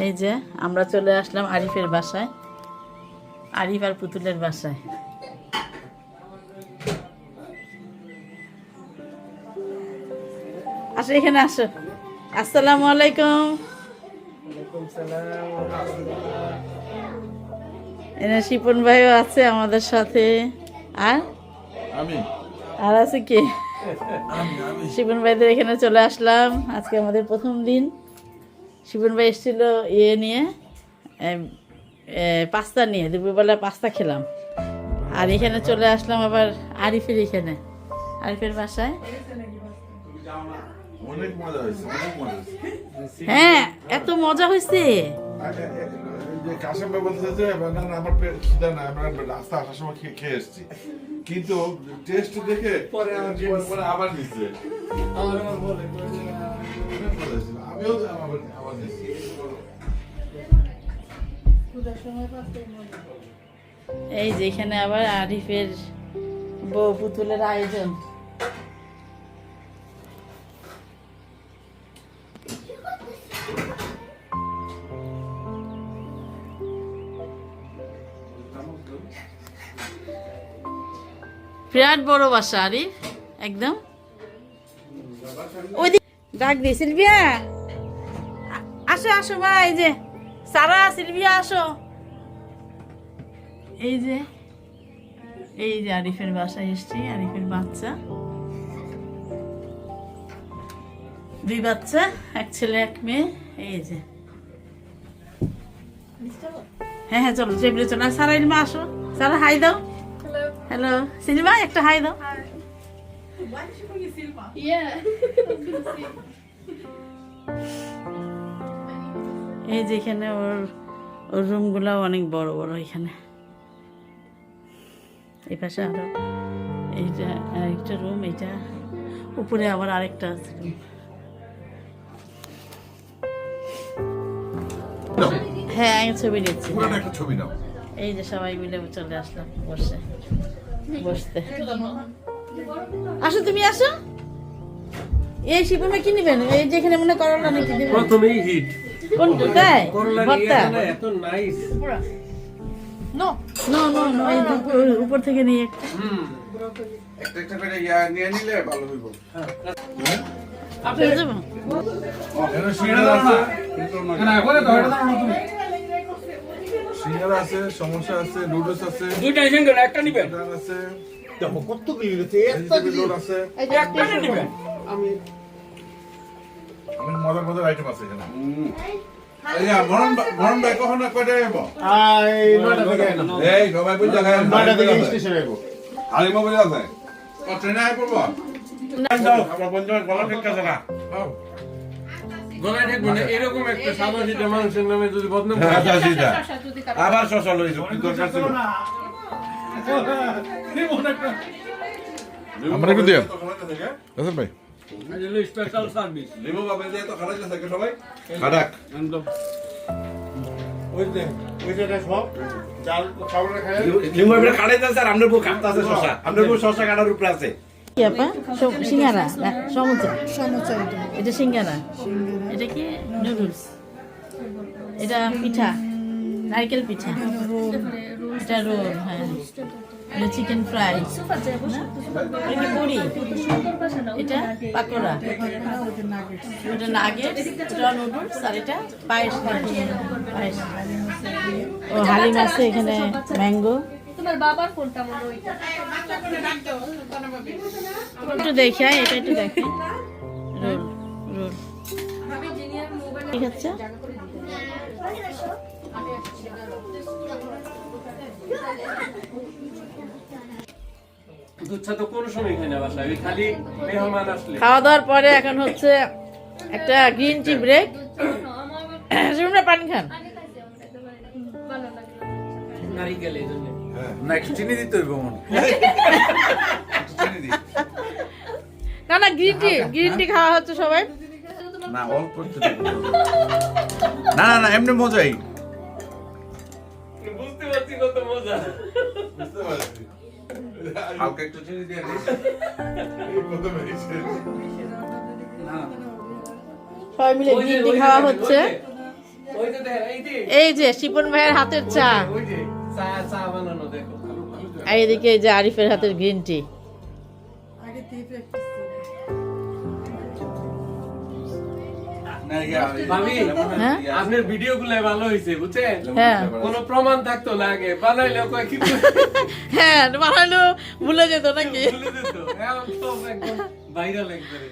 এই যে আমরা চলে আসলাম আরিফের বাসায়। আরিফ আর পুতুলের বাসায়। আসো এখানে আসো। আসসালামু আলাইকুম। এনে শিপন ভাইও আছে আমাদের সাথে। আর? আমি। আর আছে কে? শিপন ভাইদের এখানে চলে আসলাম। আজকে আমাদের প্রথম দিন। শিপন ভাই এসেছিল ইয়ে নিয়ে পাস্তা নিয়ে দুপুরবেলা পাস্তা খেলাম আর এখানে চলে আসলাম আবার আরিফের এখানে আরিফের বাসায় অনেক মজা হয়েছে অনেক মজা হয়েছে হ্যাঁ এত মজা হয়েছে কিন্তু টেস্ট দেখে পরে আবার। আমিও এই যেখানে আবার আরিফের বউ পুতুলের আয়োজন। বিরাট বড় বাসা আরিফ একদম। ওই ডাক দি সিলভিয়া আ- আসো আসো ভাই এই যে সারা সিলভিয়া আসো। এই যে এই যে আরিফের বাসায় এসছি আরিফের বাচ্চা। দুই বাচ্চা এক ছেলে এক মেয়ে এই যে। হ্যাঁ হ্যাঁ চলো টেবিলে চলো। আর সারা ইলমা আসো। সারা হাই দাও। হ্যালো সিলমা একটা হাই দাও। এই যে এখানে ওর ওর রুমগুলো অনেক বড় বড় এখানে। এই পাশে আরও এইটা আরেকটা রুম এটা উপরে আবার আরেকটা আছে। হ্যাঁ আমি ছবি নিচ্ছি ছবি নাও এই যে সবাই মিলে চলে আসলাম বসে বসতে। আসো তুমি আসো। এই শিপমে কি নিবেন? এই যেখানে মনে করলা নাকি দিবেন? প্রথমেই হিট কোনটা তাই ভর্তা? এত নাইস নো নো নো এই উপর- থেকে নিয়ে একটা। হুম। একটা একটা করে ইয়া নিয়ে নিলে ভালো হইব। পেয়ে যাব? এখানে সিঙ্গারা আছে না। করে তো এটা দাও তুমি। সিঙ্গারা আছে সমোসা আছে নুডলস আছে। দুইটা একটা নিবেন আছে। দেখো কত বিল একটা আছে। একটা নিবেন আমি অনেক মজার মজার আইটেম আছে এখানে এরকম একটা সাদা সিটা মানুষের নামে যদি বদনাম আচ্ছা আবার শশা লইছ কি দরকার ছিল আমরা ভাই স্পেশাল সার্ভিস লিমো বাবা দিয়ে তো খারাপ আছে সবাই? খারাপ। একদম। ওই যে ওই যে সব চাল খাবারে খায় লিম্বু এবারে কাটাইতে আছে আর বউ কাটতে শশা। আপনার বউ শশা কাটার উপরে আছে। কি আপা? সিঙ্গারা? না সমুচা এটা সিঙ্গারা? এটা কি? নুডলস। এটা পিঠা? নারকেল পিঠা? এটা রোল। হ্যাঁ। এটা চিকেন ফ্রাই। এটা কি পুরি? এটা পাকোড়া। এটা নাগেট এটা নুডলস আর এটা পায়েস পায়েস। ও হালিম আছে এখানে ম্যাঙ্গো। তোমার বাবার ফোনটা মনে ওইটা? একটু দেখে এটা একটু দেখে। Roll roll. ঠিক আছে? দুধ তো কোনো সময় খাই না বাসায় ওই খালি মেহমান আসলে। খাওয়া দাওয়ার পরে এখন হচ্ছে একটা গ্রিন টি ব্রেক শুনুন পানি খান। নারিকেল এই জন্য। না একটু চিনি দিতে হইব মন না না গ্রিন টি গ্রিন টি খাওয়া হচ্ছে সবাই। না অল্প না না না এমনি মজাই। বুঝতে পারছি কত মজা। বুঝতে পারছি। হালকা একটু চিনি দিয়ে। সবাই মিলে গ্রিন খাওয়া হচ্ছে। এই যে, শিপন ভাইয়ের হাতের চা। ওই যে, চা চা বানানো দেখো। আর এদিকে এই যে আরিফের হাতের গ্রিন টি হ্যাঁ? আপনার ভিডিও গুলো ভালো হয়েছে বুঝছেন? কোন কোনো প্রমাণ থাকতো না আগে বানাইলে কয় কি হ্যাঁ বানালো ভুলে যেত নাকি? ভুলে যেত। ভাইরাল একবারে।